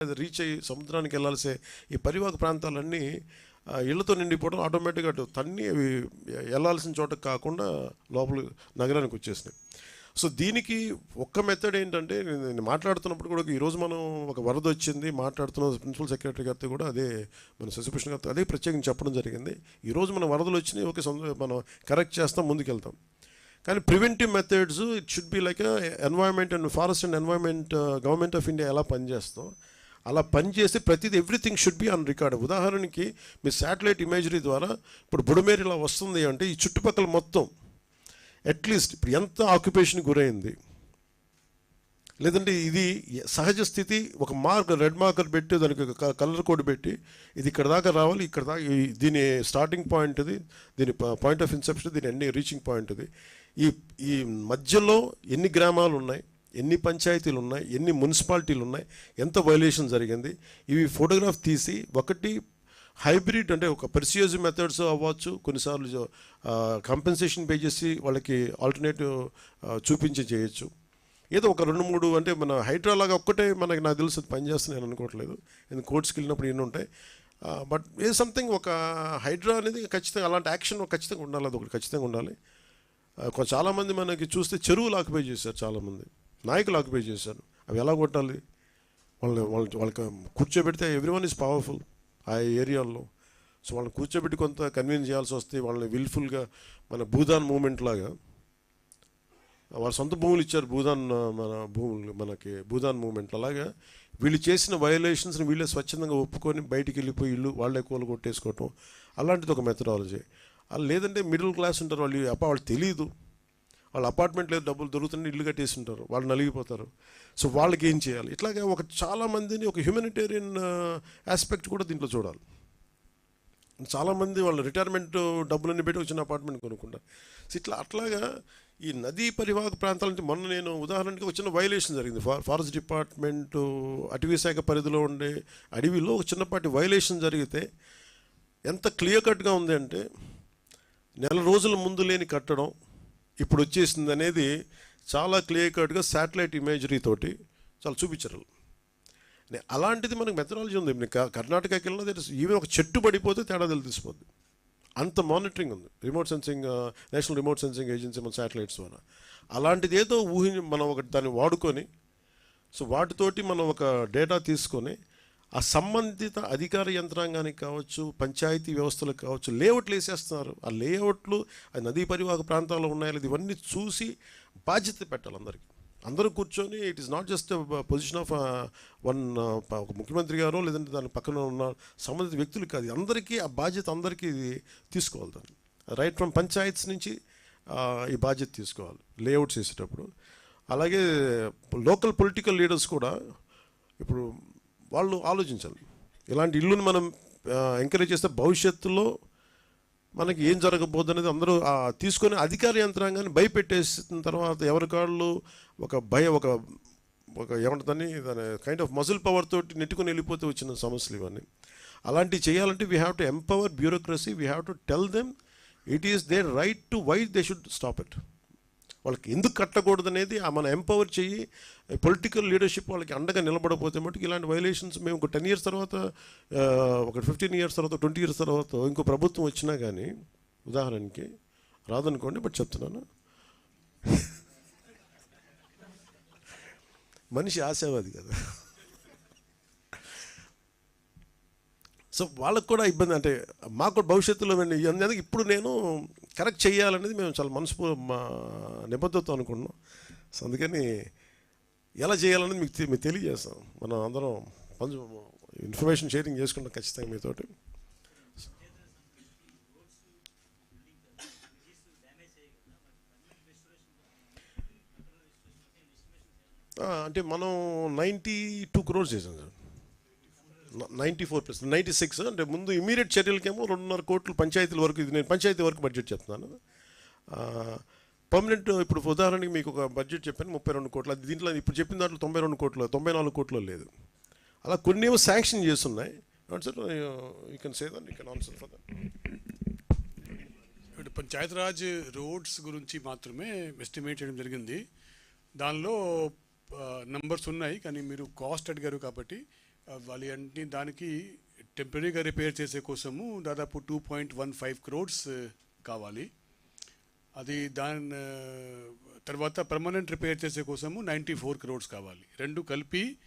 అది రీచ్ అయ్యి సముద్రానికి వెళ్ళాల్సే ఈ పరివాహక ప్రాంతాలన్నీ ఆ, ఇళ్ళతో నిండిపోవడం ఆటోమేటిక్గా అటు తన్ని అవి వెళ్ళాల్సిన చోట కాకుండా లోపల నగరానికి వచ్చేసినాయి. సో దీనికి ఒక్క మెథడ్ ఏంటంటే నేను మాట్లాడుతున్నప్పుడు కూడా ఈరోజు మనం ఒక వరద వచ్చింది మాట్లాడుతున్న ప్రిన్సిపల్ సెక్రటరీ గారితో కూడా అదే మన శశిభూషణ్ గారితో అదే ప్రత్యేకంగా చెప్పడం జరిగింది. ఈరోజు మన వరదలు వచ్చినాయి ఓకే సొంత మనం కరెక్ట్ చేస్తాం ముందుకెళ్తాం. కానీ preventive methods it should be like environment and forest and environment government of India ఎలా పనిచేస్తాం? అలా పనిచేసి ప్రతిదీ everything should be on record ఉదాహరణకి మీ శాటిలైట్ ఇమేజరీ ద్వారా ఇప్పుడు బుడమేరు ఇలా వస్తుంది అంటే ఈ చుట్టుపక్కల మొత్తం అట్లీస్ట్ ఇప్పుడు ఎంత ఆక్యుపేషన్ గురైంది? లేదంటే ఇది సహజ స్థితి ఒక మార్క్ రెడ్ మార్కర్ పెట్టి దానికి ఒక కలర్ కోడ్ పెట్టి ఇది ఇక్కడ దాకా రావాలి ఇక్కడ దాకా ఈ- దీని స్టార్టింగ్ పాయింట్ ఇది దీని పాయింట్ ఆఫ్ ఇన్సెప్షన్ దీని ఎన్ని రీచింగ్ పాయింట్ ఇది. ఈ ఈ మధ్యలో ఎన్ని గ్రామాలు ఉన్నాయి? ఎన్ని పంచాయతీలు ఉన్నాయి ఎన్ని మున్సిపాలిటీలు ఉన్నాయి ఎంత వైలేషన్ జరిగింది ఇవి ఫోటోగ్రాఫ్ తీసి ఒకటి హైబ్రిడ్ అంటే ఒక పర్సియస్ మెథడ్స్ అవ్వచ్చు. కొన్నిసార్లు కంపెన్సేషన్ పే చేసి వాళ్ళకి ఆల్టర్నేటివ్ చూపించి చేయొచ్చు. ఏదో ఒక రెండు మూడు అంటే మన హైడ్రా లాగా ఒక్కటే మనకి నాకు తెలుసు అది పనిచేస్తుంది నేను అనుకోవట్లేదు. నేను కోర్ట్స్కి వెళ్ళినప్పుడు ఎన్ని ఉంటాయి. బట్ ఏ సంథింగ్ ఒక హైడ్రా అనేది ఖచ్చితంగా అలాంటి యాక్షన్ ఖచ్చితంగా ఉండాలి అది ఒకటి ఖచ్చితంగా ఉండాలి. చాలామంది మనకి చూస్తే చెరువులు ఆక్యుపై చేశారు చాలామంది. నాయకులు ఆక్యుపై చేశారు. అవి ఎలా కొట్టాలి? వాళ్ళని వాళ్ళ వాళ్ళకి కూర్చోబెడితే ఎవ్రీ వన్ ఇస్ పవర్ఫుల్ ఆ ఏరియాల్లో. సో వాళ్ళని కూర్చోబెట్టి కొంత కన్విన్స్ చేయాల్సి వస్తే వాళ్ళని విల్ఫుల్గా మన భూదాన్ మూమెంట్ లాగా వాళ్ళ సొంత భూములు ఇచ్చారు. భూదాన్ మన భూములు మనకి భూదాన్ మూమెంట్ అలాగా వీళ్ళు చేసిన వయలేషన్స్ని వీళ్ళే స్వచ్ఛందంగా ఒప్పుకొని బయటికి వెళ్ళిపోయి ఇల్లు వాళ్ళే కూల కొట్టేసుకోవటం అలాంటిది ఒక మెథడాలజీ లేదంటే మిడిల్ క్లాస్ ఉంటారు. వాళ్ళు అప్ప వాళ్ళు తెలియదు వాళ్ళ అపార్ట్మెంట్ లేదు డబ్బులు దొరుకుతుంటే ఇల్లు కట్టేసి ఉంటారు వాళ్ళు నలిగిపోతారు. సో వాళ్ళకి ఏం చేయాలి? ఇట్లాగే ఒక చాలా మందిని ఒక హ్యూమనిటేరియన్ ఆస్పెక్ట్ కూడా దీంట్లో చూడాలి. చాలామంది వాళ్ళు రిటైర్మెంట్ డబ్బులన్నీ పెట్టి వచ్చిన అపార్ట్మెంట్ కొనుక్కుంటారు. సో ఇట్లా అట్లాగా ఈ నదీ పరివాహక ప్రాంతాల నుంచి మొన్న నేను ఉదాహరణకి ఒక చిన్న వైలేషన్ జరిగింది. ఫా ఫారెస్ట్ డిపార్ట్మెంట్ అటవీ శాఖ పరిధిలో ఉండే అడవిలో ఒక చిన్నపాటి వైలేషన్ జరిగితే ఎంత క్లియర్ కట్గా ఉంది అంటే నెల రోజుల ముందు లేని కట్టడం ఇప్పుడు వచ్చేసింది అనేది చాలా క్లియర్ కట్గా శాటిలైట్ ఇమేజరీ తోటి చాలా చూపించరు అలాంటిది మనకు మెథడాలజీ ఉంది. కర్ణాటకకి వెళ్ళినా తెలుసు ఈవెన్ ఒక చెట్టు పడిపోతే తేడా తెలిసిపోద్ది. అంత మానిటరింగ్ ఉంది. Remote sensing national remote sensing agency మన శాటిలైట్స్ ద్వారా. అలాంటిది ఏదో ఊహి మనం ఒకటి దాన్ని వాడుకొని సో వాటితోటి మనం ఒక డేటా తీసుకొని ఆ సంబంధిత అధికార యంత్రాంగానికి కావచ్చు పంచాయతీ వ్యవస్థలకు కావచ్చు లేఅవుట్లు వేసేస్తున్నారు. ఆ లేఅవుట్లు ఆ నదీ పరివాహక ప్రాంతాల్లో ఉన్నాయో లేదు ఇవన్నీ చూసి బాధ్యత పెట్టాలి అందరికీ. అందరూ కూర్చొని it is not just position of one ఒక ముఖ్యమంత్రి గారో లేదంటే దాని పక్కన ఉన్న సంబంధిత వ్యక్తులు కాదు. అందరికీ ఆ బాధ్యత అందరికీ ఇది తీసుకోవాలి దాన్ని. రైట్ ఫ్రమ్ పంచాయత్స్ నుంచి uh, ఈ బాధ్యత తీసుకోవాలి. లేఅవుట్స్ వేసేటప్పుడు. అలాగే లోకల్ పొలిటికల్ లీడర్స్ కూడా ఇప్పుడు వాళ్ళు ఆలోచించాలి. ఇలాంటి ఇల్లుని మనం ఎంకరేజ్ చేస్తే భవిష్యత్తులో మనకి ఏం జరగబోద్దు అనేది అందరూ తీసుకొని అధికార యంత్రాంగాన్ని భయపెట్టేసిన తర్వాత ఎవరి కాళ్ళు ఒక భయం ఒక ఒక ఏమంటుందని దాని కైండ్ ఆఫ్ మజిల్ పవర్ తోటి నెట్టుకొని వెళ్ళిపోతే వచ్చిన సమస్యలు ఇవన్నీ. అలాంటివి చేయాలంటే we have to empower bureaucracy we have to tell them it is their right to why they should stop it వాళ్ళకి ఎందుకు కట్టకూడదు అనేది ఆ మనం ఎంపవర్ చెయ్యి పొలిటికల్ లీడర్షిప్ వాళ్ళకి అండగా నిలబడకపోతే మటుకు ఇలాంటి వైలేషన్స్ మేము ఒక టెన్ ఇయర్స్ తర్వాత ఒక ఫిఫ్టీన్ ఇయర్స్ తర్వాత ట్వంటీ ఇయర్స్ తర్వాత ఇంకో ప్రభుత్వం వచ్చినా కానీ ఉదాహరణకి రాదనుకోండి బట్ చెప్తున్నాను. మనిషి ఆశావాది కదా. సో వాళ్ళకు కూడా ఇబ్బంది. అంటే మాకు కూడా భవిష్యత్తులో అందుకే ఇప్పుడు నేను కరెక్ట్ చేయాలనేది మేము చాలా మనసు మా నిబద్ధతతో అనుకుంటున్నాం. సో అందుకని ఎలా చేయాలనేది మీకు మీకు తెలియజేస్తాం. మనం అందరం పంచు ఇన్ఫర్మేషన్ షేరింగ్ చేసుకుంటాం ఖచ్చితంగా మీతోటి. అంటే మనం నైంటీ టూ క్రోర్స్ చేసాం sir. Ninety four plus ninety six అంటే ముందు ఇమీడియట్ చర్యలకేమో రెండున్నర కోట్లు పంచాయతీల వరకు ఇది నేను పంచాయతీ వరకు బడ్జెట్ చెప్తున్నాను. పర్మనెంట్ ఇప్పుడు ఉదాహరణకి మీకు ఒక బడ్జెట్ చెప్పాను ముప్పై రెండు కోట్లు. అది దీంట్లో ఇప్పుడు చెప్పిన దాంట్లో తొంభై రెండు కోట్లు తొంభై నాలుగు కోట్లు లేదు. అలా కొన్ని ఏమో శాంక్షన్ చేస్తున్నాయి. Sir you can say that you can answer for that ఇప్పుడు పంచాయతీరాజ్ రోడ్స్ గురించి మాత్రమే ఎస్టిమేట్ చేయడం జరిగింది. దానిలో నంబర్స్ ఉన్నాయి కానీ మీరు కాస్ట్ అడిగారు కాబట్టి వాలి అన్ని దానికి టెంపరీగా రిపేర్ చేసే కోసము దాదాపు two point one five crores కావాలి. అది దాని తర్వాత పర్మనెంట్ రిపేర్ చేసే కోసము నైంటీ ఫోర్ క్రోడ్స్ కావాలి. రెండు కలిపి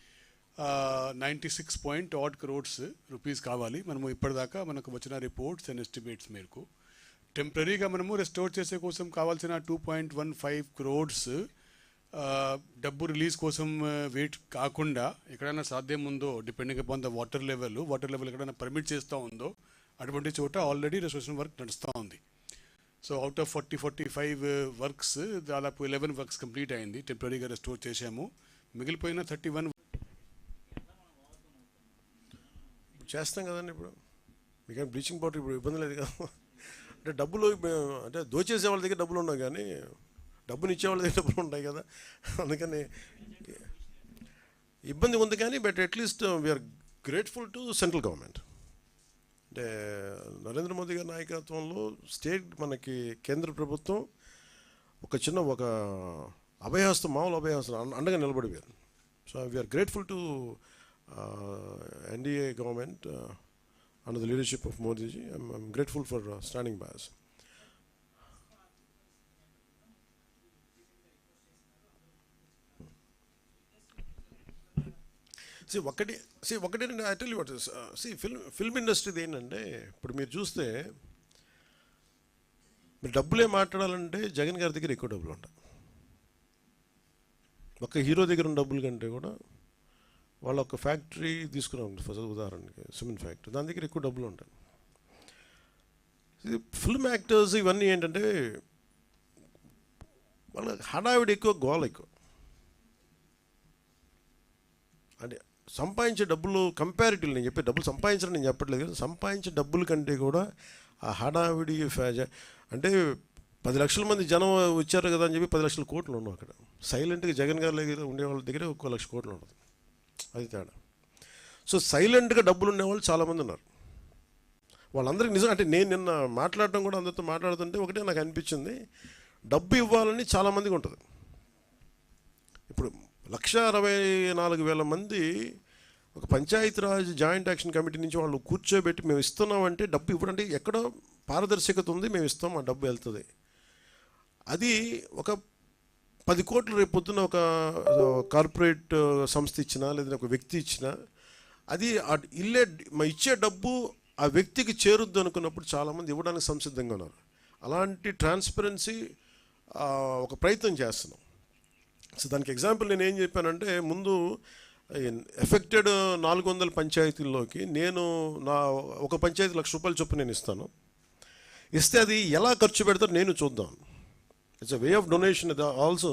ninety six point odd crores rupees కావాలి. మనము ఇప్పటిదాకా మనకు వచ్చిన రిపోర్ట్స్ అండ్ ఎస్టిమేట్స్ మేరకు. టెంపరీగా మనము రెస్టోర్ చేసే కోసం కావాల్సిన two point one five crores డబ్బు రిలీజ్ కోసం వెయిట్ కాకుండా ఎక్కడైనా సాధ్యం ఉందో depending upon the water level water level ఎక్కడైనా పర్మిట్ చేస్తూ ఉందో అటువంటి చోట ఆల్రెడీ రెస్టోరేషన్ వర్క్ నడుస్తూ ఉంది. So out of forty forty five works దాదాపు ఎలెవెన్ వర్క్స్ కంప్లీట్ అయింది. టెంపరీగా రెస్టోర్ చేసాము మిగిలిపోయిన థర్టీ వన్ చేస్తాం కదండి ఇప్పుడు. మీకు బ్లీచింగ్ పౌడర్ ఇప్పుడు ఇబ్బంది లేదు కదా. అంటే డబ్బులు అంటే దోచేసే వాళ్ళ దగ్గర డబ్బులు ఉండవు కానీ డబ్బుని ఇచ్చేవాళ్ళ దగ్గర డబ్బులు ఉంటాయి కదా. అందుకని ఇబ్బంది ఉంది కానీ but at least we are grateful to central government. అంటే నరేంద్ర మోదీ గారి నాయకత్వంలో స్టేట్ మనకి కేంద్ర ప్రభుత్వం ఒక చిన్న ఒక అభయహస్తం మామూలు అభయహస్తం అండగా నిలబడిపోయారు so we are grateful to NDA government under the leadership of Modiji I'm grateful for standing by. See ఒకటి సి ఒకటి I tell what see film film ఇండస్ట్రీది ఏంటంటే ఇప్పుడు మీరు చూస్తే మీరు డబ్బులే మాట్లాడాలంటే జగన్ గారి దగ్గర ఎక్కువ డబ్బులు ఉంటాయి. ఒక హీరో దగ్గర ఉన్న డబ్బుల కంటే కూడా వాళ్ళ ఒక ఫ్యాక్టరీ తీసుకున్నాం ఫస్ట్ ఉదాహరణకి సిమెంట్ ఫ్యాక్టరీ దాని దగ్గర ఎక్కువ డబ్బులు ఉంటాయి. ఫిల్మ్ యాక్టర్స్ ఇవన్నీ ఏంటంటే వాళ్ళ హడావిడి ఎక్కువ గోల ఎక్కువ. అంటే సంపాదించే డబ్బులు కంపారిటివ్లీ నేను చెప్పే డబ్బులు సంపాదించడం నేను చెప్పట్లేదు. కానీ సంపాదించే డబ్బుల కంటే కూడా ఆ హడావిడి ఫ్యాజ అంటే పది లక్షల మంది జనం వచ్చారు కదా అని చెప్పి పది లక్షల కోట్లు ఉన్నాం అక్కడ. సైలెంట్గా జగన్ గారి దగ్గర ఉండే వాళ్ళ దగ్గర ఒక్కో లక్ష కోట్లు ఉండదు అది తేడా. సో సైలెంట్గా డబ్బులు ఉండేవాళ్ళు చాలామంది ఉన్నారు. వాళ్ళందరికీ నిజం అంటే నేను నిన్న మాట్లాడడం కూడా అందరితో మాట్లాడుతుంటే ఒకటే నాకు అనిపించింది. డబ్బు ఇవ్వాలని చాలామందికి ఉంటుంది. ఇప్పుడు లక్ష అరవై నాలుగు వేల మంది ఒక పంచాయతీరాజ్ జాయింట్ యాక్షన్ కమిటీ నుంచి వాళ్ళు కూర్చోబెట్టి మేము ఇస్తున్నామంటే డబ్బు ఇవ్వడంటే ఎక్కడో పారదర్శకత ఉంది మేము ఇస్తాం ఆ డబ్బు వెళ్తుంది. అది ఒక పది కోట్లు రేపు పొద్దున ఒక కార్పొరేట్ సంస్థ ఇచ్చినా లేదా ఒక వ్యక్తి ఇచ్చినా అది ఆ ఇల్లే మా ఇచ్చే డబ్బు ఆ వ్యక్తికి చేరుద్దు అనుకున్నప్పుడు చాలామంది ఇవ్వడానికి సంసిద్ధంగా ఉన్నారు. అలాంటి ట్రాన్స్పరెన్సీ ఒక ప్రయత్నం చేస్తున్నాం. సో దానికి ఎగ్జాంపుల్ నేను ఏం చెప్పానంటే ముందు ఎఫెక్టెడ్ నాలుగు వందల పంచాయతీల్లోకి నేను నా ఒక పంచాయతీ లక్ష రూపాయలు చొప్పున నేను ఇస్తాను. ఇస్తే అది ఎలా ఖర్చు పెడతారో నేను చూద్దాం. It's a way of donation also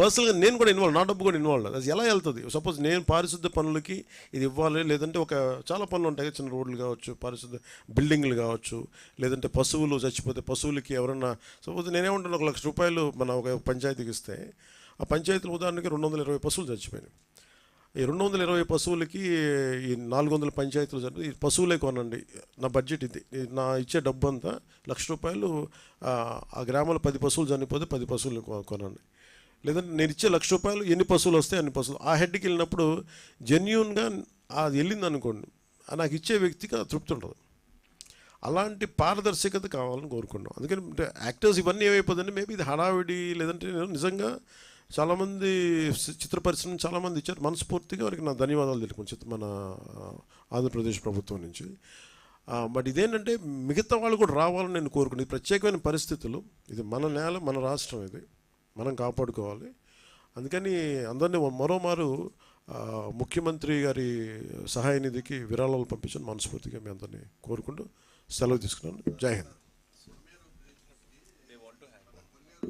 పర్సనల్గా నేను కూడా ఇన్వాల్వ్ నా డబ్బు కూడా ఇన్వాల్వ్ అది ఎలా వెళ్తుంది? సపోజ్ నేను పారిశుద్ధ పనులకి ఇది ఇవ్వాలి లేదంటే ఒక చాలా పనులు ఉంటాయి చిన్న రోడ్లు కావచ్చు పారిశుద్ధ బిల్డింగ్లు కావచ్చు లేదంటే పశువులు చచ్చిపోతే పశువులకి ఎవరన్నా సపోజ్ నేనేమంటాను ఒక లక్ష రూపాయలు మన ఒక పంచాయతీకి ఇస్తే ఆ పంచాయతీలు ఉదాహరణకి రెండు వందల ఇరవై పశువులు చచ్చిపోయినాయి. ఈ రెండు వందల ఇరవై పశువులకి ఈ నాలుగు వందల పంచాయతీలు జరిపి ఈ పశువులే కొనండి. నా బడ్జెట్ ఇది. నా ఇచ్చే డబ్బు అంతా లక్ష రూపాయలు ఆ, గ్రామంలో పది పశువులు చనిపోతే పది పశువులు కొనండి. లేదంటే నేను ఇచ్చే లక్ష రూపాయలు ఎన్ని పశువులు వస్తాయి అన్ని పశువులు. ఆ హెడ్కి వెళ్ళినప్పుడు జెన్యున్గా అది వెళ్ళింది అనుకోండి నాకు ఇచ్చే వ్యక్తికి తృప్తి ఉండదు. అలాంటి పారదర్శకత కావాలని కోరుకున్నాం అందుకని యాక్టర్స్ ఇవన్నీ ఏమైపోతుందంటే మేబీ ఇది హడావిడి లేదంటే నేను నిజంగా చాలామంది చిత్ర పరిశ్రమ చాలామంది ఇచ్చారు. మనస్ఫూర్తిగా వారికి నా ధన్యవాదాలు తెలుపుకుని చిత్ర మన ఆంధ్రప్రదేశ్ ప్రభుత్వం నుంచి. బట్ ఇదేంటంటే మిగతా వాళ్ళు కూడా రావాలని నేను కోరుకున్నాను ప్రత్యేకమైన పరిస్థితులు ఇది మన నేల మన రాష్ట్రం ఇది. మనం కాపాడుకోవాలి. అందుకని అందరినీ మరోమారు ముఖ్యమంత్రి గారి సహాయ నిధికి విరాళాలు పంపించని మనస్ఫూర్తిగా మీ అందరినీ కోరుకుంటూ సెలవు తీసుకున్నాను. జై హింద్.